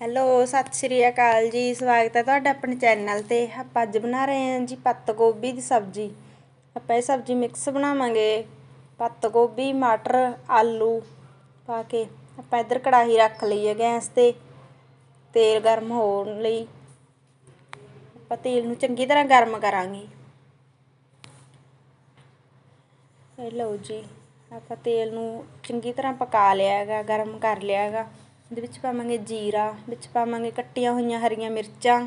Hello, ਸਤਿ ਸ਼੍ਰੀ ਅਕਾਲ ਜੀ। ਸਵਾਗਤ ਹੈ ਤੁਹਾਡਾ ਆਪਣੇ ਚੈਨਲ ਤੇ। ਆਪਾਂ ਅੱਜ ਬਣਾ ਰਹੇ ਹਾਂ ਜੀ ਪੱਤ ਗੋਭੀ ਦੀ ਸਬਜ਼ੀ। ਆਪਾਂ ਇਹ ਸਬਜ਼ੀ ਮਿਕਸ ਬਣਾਵਾਂਗੇ। ਪੱਤ ਗੋਭੀ, ਮਟਰ, ਆਲੂ ਪਾ ਕੇ ਆਪਾਂ ਇੱਧਰ ਕੜਾਹੀ ਰੱਖ ਲਈ ਹੈ ਗੈਸ ਤੇ। ਤੇਲ ਗਰਮ ਹੋਣ ਲਈ ਆਪਾਂ ਤੇਲ ਨੂੰ ਚੰਗੀ ਤਰ੍ਹਾਂ ਗਰਮ ਕਰਾਂਗੇ। ਇਹ ਲਓ ਜੀ, ਆਪਾਂ ਤੇਲ ਨੂੰ ਚੰਗੀ ਤਰ੍ਹਾਂ ਪਕਾ ਲਿਆ ਹੈਗਾ, ਗਰਮ ਕਰ ਲਿਆ ਹੈਗਾ। ਇਹਦੇ ਵਿੱਚ ਪਾਵਾਂਗੇ ਜੀਰਾ, ਵਿੱਚ ਪਾਵਾਂਗੇ ਕੱਟੀਆਂ ਹੋਈਆਂ ਹਰੀਆਂ ਮਿਰਚਾਂ।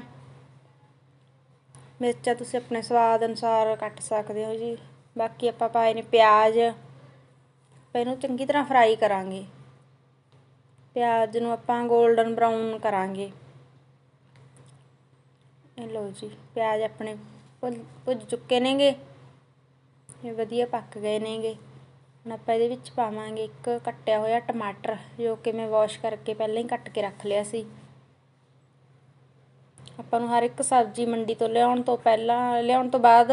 ਮਿਰਚਾਂ ਤੁਸੀਂ ਆਪਣੇ ਸਵਾਦ ਅਨੁਸਾਰ ਕੱਟ ਸਕਦੇ ਹੋ ਜੀ। ਬਾਕੀ ਆਪਾਂ ਪਾਏ ਨੇ ਪਿਆਜ਼। ਇਹਨੂੰ ਚੰਗੀ ਤਰ੍ਹਾਂ ਫਰਾਈ ਕਰਾਂਗੇ। ਪਿਆਜ਼ ਨੂੰ ਆਪਾਂ 골ਡਨ ਬਰਾਊਨ ਕਰਾਂਗੇ। ਇਹ ਲਓ ਜੀ, ਪਿਆਜ਼ ਆਪਣੇ ਭੁੱਜ ਚੁੱਕੇ ਨੇਗੇ। ਇਹ ਵਧੀਆ ਪੱਕ ਗਏ ਨੇਗੇ। ਹੁਣ ਆਪਾਂ ਇਹਦੇ ਵਿੱਚ ਪਾਵਾਂਗੇ ਇੱਕ ਕੱਟਿਆ ਹੋਇਆ ਟਮਾਟਰ, ਜੋ ਕਿ ਮੈਂ ਵਾਸ਼ ਕਰਕੇ ਪਹਿਲਾਂ ਹੀ ਕੱਟ ਕੇ ਰੱਖ ਲਿਆ ਸੀ। ਆਪਾਂ ਨੂੰ ਹਰ ਇੱਕ ਸਬਜ਼ੀ ਮੰਡੀ ਤੋਂ ਲਿਆਉਣ ਤੋਂ ਪਹਿਲਾਂ, ਲਿਆਉਣ ਤੋਂ ਬਾਅਦ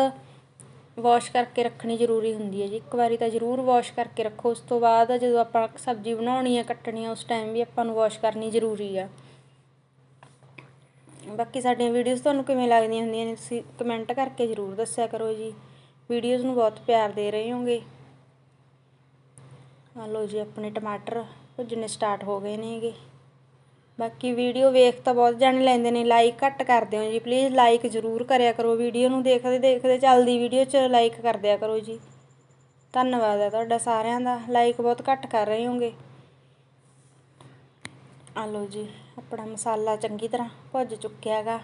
ਵਾਸ਼ ਕਰਕੇ ਰੱਖਣੀ ਜ਼ਰੂਰੀ ਹੁੰਦੀ ਹੈ ਜੀ। ਇੱਕ ਵਾਰੀ ਤਾਂ ਜ਼ਰੂਰ ਵਾਸ਼ ਕਰਕੇ ਰੱਖੋ, ਉਸ ਤੋਂ ਬਾਅਦ ਜਦੋਂ ਆਪਾਂ ਸਬਜ਼ੀ ਬਣਾਉਣੀ ਹੈ, ਕੱਟਣੀ ਹੈ, ਉਸ ਟਾਈਮ ਵੀ ਆਪਾਂ ਨੂੰ ਵਾਸ਼ ਕਰਨੀ ਜ਼ਰੂਰੀ ਆ। ਬਾਕੀ ਸਾਡੀਆਂ ਵੀਡੀਓਜ਼ ਤੁਹਾਨੂੰ ਕਿਵੇਂ ਲੱਗਦੀਆਂ ਹੁੰਦੀਆਂ ਨੇ, ਤੁਸੀਂ ਕਮੈਂਟ ਕਰਕੇ ਜ਼ਰੂਰ ਦੱਸਿਆ ਕਰੋ ਜੀ। ਵੀਡੀਓਜ਼ ਨੂੰ ਬਹੁਤ ਪਿਆਰ ਦੇ ਰਹੇ ਹੋਗੇ ਆ ਲੋ ਜੀ, ਆਪਣੇ ਟਮਾਟਰ ਭੁੱਜਣੇ ਸਟਾਰਟ ਹੋ ਗਏ ਨੇਗੇ ਬਾਕੀ ਵੀਡੀਓ ਵੇਖ ਤਾਂ ਬਹੁਤ ਜਾਣੇ ਲੈਂਦੇ ਨੇ ਲਾਈਕ ਘੱਟ ਕਰ ਦਿਓ ਜੀ ਪਲੀਜ਼ ਲਾਈਕ ਜ਼ਰੂਰ ਕਰਿਆ ਕਰੋ। ਵੀਡੀਓ ਨੂੰ ਦੇਖਦੇ ਦੇਖਦੇ ਚੱਲਦੀ ਵੀਡੀਓ 'ਚ ਲਾਈਕ ਕਰ ਦਿਆ ਕਰੋ ਜੀ। ਧੰਨਵਾਦ ਹੈ ਤੁਹਾਡਾ ਸਾਰਿਆਂ ਦਾ ਲਾਈਕ ਬਹੁਤ ਘੱਟ ਕਰ ਰਹੇ ਹੋਗੇ। ਆ ਲੋ ਜੀ, ਆਪਣਾ ਮਸਾਲਾ ਚੰਗੀ ਤਰ੍ਹਾਂ ਭੁੱਜ ਚੁੱਕਿਆ ਹੈਗਾ।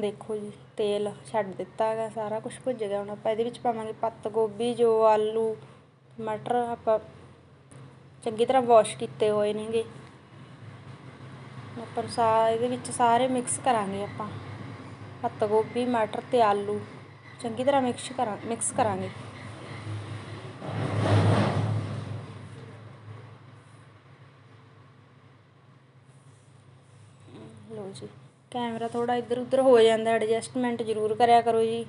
ਦੇਖੋ ਜੀ, ਤੇਲ ਛੱਡ ਦਿੱਤਾ ਹੈਗਾ, ਸਾਰਾ ਕੁਝ ਭੁੱਜ ਗਿਆ। ਹੁਣ ਆਪਾਂ ਇਹਦੇ ਵਿੱਚ ਪਾਵਾਂਗੇ ਪੱਤ ਗੋਭੀ, ਜੋ ਆਲੂ ਮਟਰ ਆਪਾਂ ਚੰਗੀ ਤਰ੍ਹਾਂ ਵਾਸ਼ ਕੀਤੇ ਹੋਏ ਨੇਗੇ। ਆਪਾਂ ਸਾ, ਇਹਦੇ ਵਿੱਚ ਸਾਰੇ ਮਿਕਸ ਕਰਾਂਗੇ ਆਪਾਂ। ਪੱਤ ਗੋਭੀ, ਮਟਰ ਤੇ ਆਲੂ, ਚੰਗੀ ਤਰ੍ਹਾਂ ਮਿਕਸ ਕਰਾਂ ਮਿਕਸ ਕਰਾਂਗੇ। ਲੋ ਜੀ, ਕੈਮਰਾ ਥੋੜਾ ਇੱਧਰ ਉੱਧਰ ਹੋ ਜਾਂਦਾ ਐਡਜਸਟਮੈਂਟ ਜ਼ਰੂਰ ਕਰਿਆ ਕਰੋ ਜੀ।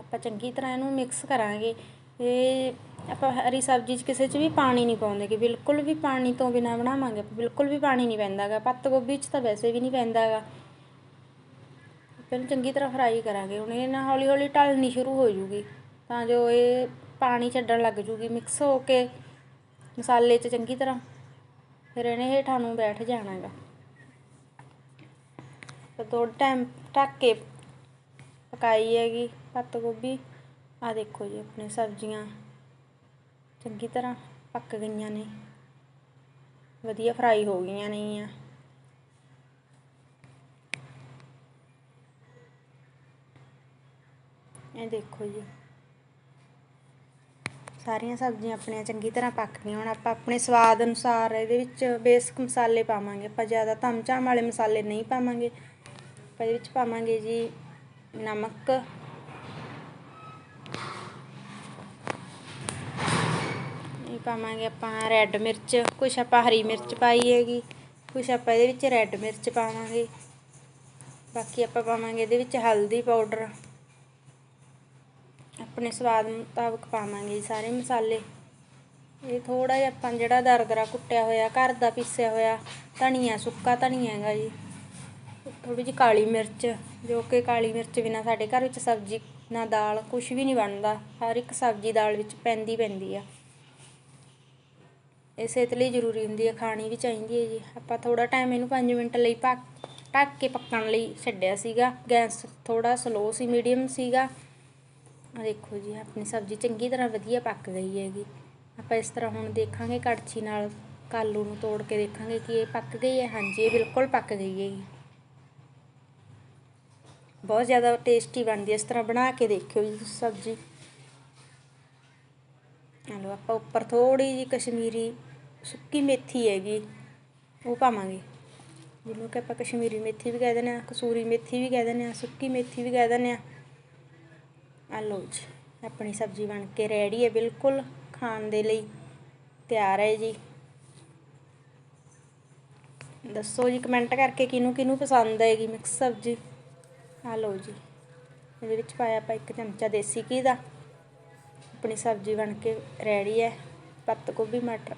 ਆਪਾਂ ਚੰਗੀ ਤਰ੍ਹਾਂ ਇਹਨੂੰ ਮਿਕਸ ਕਰਾਂਗੇ। ਇਹ ਆਪਾਂ ਹਰੀ ਸਬਜ਼ੀ 'ਚ ਕਿਸੇ 'ਚ ਵੀ ਪਾਣੀ ਨਹੀਂ ਪਾਉਂਦੇ ਕਿ ਬਿਲਕੁਲ ਵੀ ਪਾਣੀ ਤੋਂ ਬਿਨਾ ਬਣਾਵਾਂਗੇ। ਬਿਲਕੁਲ ਵੀ ਪਾਣੀ ਨਹੀਂ ਪੈਂਦਾ ਗਾ ਪੱਤ ਗੋਭੀ 'ਚ ਤਾਂ ਵੈਸੇ ਵੀ ਨਹੀਂ ਪੈਂਦਾ ਪੈਂਦਾਗਾ ਫਿਰ ਚੰਗੀ ਤਰ੍ਹਾਂ ਫਰਾਈ ਕਰਾਂਗੇ। ਹੁਣ ਇਹ ਨਾ ਹੌਲੀ ਹੌਲੀ ਢਲਣੀ ਸ਼ੁਰੂ ਹੋ ਜੂਗੀ, ਤਾਂ ਜੋ ਇਹ ਪਾਣੀ ਛੱਡਣ ਲੱਗ ਜੂਗੀ ਮਿਕਸ ਹੋ ਕੇ ਮਸਾਲੇ 'ਚ ਚੰਗੀ ਤਰ੍ਹਾਂ। ਫਿਰ ਇਹਨੇ ਹੇਠਾਂ ਨੂੰ ਬੈਠ ਜਾਣਾਗਾ। ਤਾਂ ਥੋੜਾ ਟਾਈਮ ਢੱਕ ਕੇ ਪਕਾਈ ਹੈਗੀ। ਪੱਤ ਗੋਭੀ ਆ ਦੇਖੋ ਜੀ ਆਪਣੇ ਸਬਜ਼ੀਆਂ। ਚੰਗੀ ਤਰ੍ਹਾਂ ਪੱਕ ਗਈਆਂ ਨੇ। ਵਧੀਆ ਫਰਾਈ ਹੋ ਗਈਆਂ ਨੇ ਆ ਇਹ ਦੇਖੋ ਜੀ। ਸਾਰੀਆਂ ਸਬਜ਼ੀਆਂ ਆਪਣੀਆਂ ਚੰਗੀ ਤਰ੍ਹਾਂ ਪੱਕ ਗਈਆਂ। ਹੁਣ ਆਪਾਂ ਆਪਣੇ ਸਵਾਦ ਅਨੁਸਾਰ ਇਹਦੇ ਵਿੱਚ ਬੇਸਿਕ ਮਸਾਲੇ ਪਾਵਾਂਗੇ। ਆਪਾਂ ਜ਼ਿਆਦਾ ਧਮਚਾਮ ਵਾਲੇ ਮਸਾਲੇ ਨਹੀਂ ਪਾਵਾਂਗੇ। ਆਪਾਂ ਇਹਦੇ ਵਿੱਚ ਪਾਵਾਂਗੇ ਜੀ ਨਮਕ ਇਹ ਪਾਵਾਂਗੇ ਆਪਾਂ ਰੈੱਡ ਮਿਰਚ, ਕੁਛ ਆਪਾਂ ਹਰੀ ਮਿਰਚ ਪਾਈ ਹੈਗੀ, ਕੁਛ ਆਪਾਂ ਇਹਦੇ ਵਿੱਚ ਰੈੱਡ ਮਿਰਚ ਪਾਵਾਂਗੇ। ਬਾਕੀ ਆਪਾਂ ਪਾਵਾਂਗੇ ਇਹਦੇ ਵਿੱਚ ਹਲਦੀ ਪਾਊਡਰ ਆਪਣੇ ਸਵਾਦ ਮੁਤਾਬਕ ਪਾਵਾਂਗੇ ਸਾਰੇ ਮਸਾਲੇ। ਇਹ ਥੋੜਾ ਜਿਹਾ ਆਪਾਂ ਜਿਹੜਾ ਦਰਦਰਾ ਕੁੱਟਿਆ ਹੋਇਆ, ਘਰ ਦਾ ਪੀਸਿਆ ਹੋਇਆ, ਧਨੀਆ, ਸੁੱਕਾ ਧਨੀਆ ਹੈਗਾ ਜੀ। ਥੋੜੀ ਜਿਹੀ ਕਾਲੀ ਮਿਰਚ, ਜੋ ਕਿ ਕਾਲੀ ਮਿਰਚ ਬਿਨਾ ਸਾਡੇ ਘਰ ਵਿੱਚ ਸਬਜ਼ੀ, ਨਾ ਦਾਲ ਕੁਝ ਵੀ ਨਹੀਂ ਬਣਦਾ। ਹਰ ਇੱਕ ਸਬਜ਼ੀ ਦਾਲ ਵਿੱਚ ਪੈਂਦੀ ਪੈਂਦੀ ਆ। ਇਹ ਸਿਹਤ ਲਈ ਜ਼ਰੂਰੀ ਹੁੰਦੀ ਹੈ, ਖਾਣੀ ਵੀ ਚਾਹੀਦੀ ਹੈ ਜੀ। ਆਪਾਂ ਥੋੜਾ ਟਾਈਮ ਇਹਨੂੰ 5 ਮਿੰਟ ਲਈ ਪੱਕ ਢੱਕ ਕੇ ਪੱਕਣ ਲਈ ਛੱਡਿਆ ਸੀਗਾ। ਗੈਸ ਥੋੜਾ ਸਲੋ ਸੀ ਮੀਡੀਅਮ ਸੀਗਾ। ਦੇਖੋ ਜੀ, ਆਪਣੀ ਸਬਜ਼ੀ ਚੰਗੀ ਤਰ੍ਹਾਂ ਵਧੀਆ ਪੱਕ ਗਈ ਹੈਗੀ। ਆਪਾਂ ਇਸ ਤਰ੍ਹਾਂ ਹੁਣ ਦੇਖਾਂਗੇ ਕੜਛੀ ਨਾਲ ਕਾਲੂ ਨੂੰ ਤੋੜ ਕੇ ਦੇਖਾਂਗੇ ਕਿ ਇਹ ਪੱਕ ਗਈ ਹੈ। ਹਾਂਜੀ, ਇਹ ਬਿਲਕੁਲ ਪੱਕ ਗਈ ਹੈਗੀ ਬਹੁਤ ਜ਼ਿਆਦਾ ਟੇਸਟੀ ਬਣਦੀ ਹੈ। ਇਸ ਤਰ੍ਹਾਂ ਬਣਾ ਕੇ ਦੇਖਿਓ ਜੀ ਸਬਜ਼ੀ। ਹਲੋ ਆਪਾਂ ਉੱਪਰ ਥੋੜੀ ਜੀ ਕਸ਼ਮੀਰੀ ਸੁੱਕੀ ਮੇਥੀ ਹੈਗੀ, ਉਹ ਪਾਵਾਂਗੇ। ਜਿਹਨੂੰ ਕਿ ਆਪਾਂ ਕਸ਼ਮੀਰੀ ਮੇਥੀ ਵੀ ਕਹਿ ਦਿੰਦੇ ਆ ਕਸੂਰੀ ਮੇਥੀ ਵੀ ਕਹਿ ਦਿੰਦੇ ਆ ਸੁੱਕੀ ਮੇਥੀ ਵੀ ਕਹਿ ਦਿੰਦੇ ਆ ਆ ਲਓ ਜੀ, ਆਪਣੀ ਸਬਜ਼ੀ ਬਣ ਕੇ ਰੈਡੀ ਹੈ ਬਿਲਕੁਲ, ਖਾਣ ਦੇ ਲਈ ਤਿਆਰ ਹੈ ਜੀ। ਦੱਸੋ ਜੀ ਕਮੈਂਟ ਕਰਕੇ ਕਿਹਨੂੰ ਕਿਹਨੂੰ ਪਸੰਦ ਆਏਗੀ ਮਿਕਸ ਸਬਜ਼ੀ? ਆ ਲਓ ਜੀ, ਇਹਦੇ ਵਿੱਚ ਪਾਇਆ ਆਪਾਂ ਇੱਕ ਚਮਚਾ ਦੇਸੀ ਘੀ ਦਾ। ਆਪਣੀ ਸਬਜ਼ੀ ਬਣ ਕੇ ਰੈਡੀ ਹੈ, ਪੱਤ ਗੋਭੀ, ਮਟਰ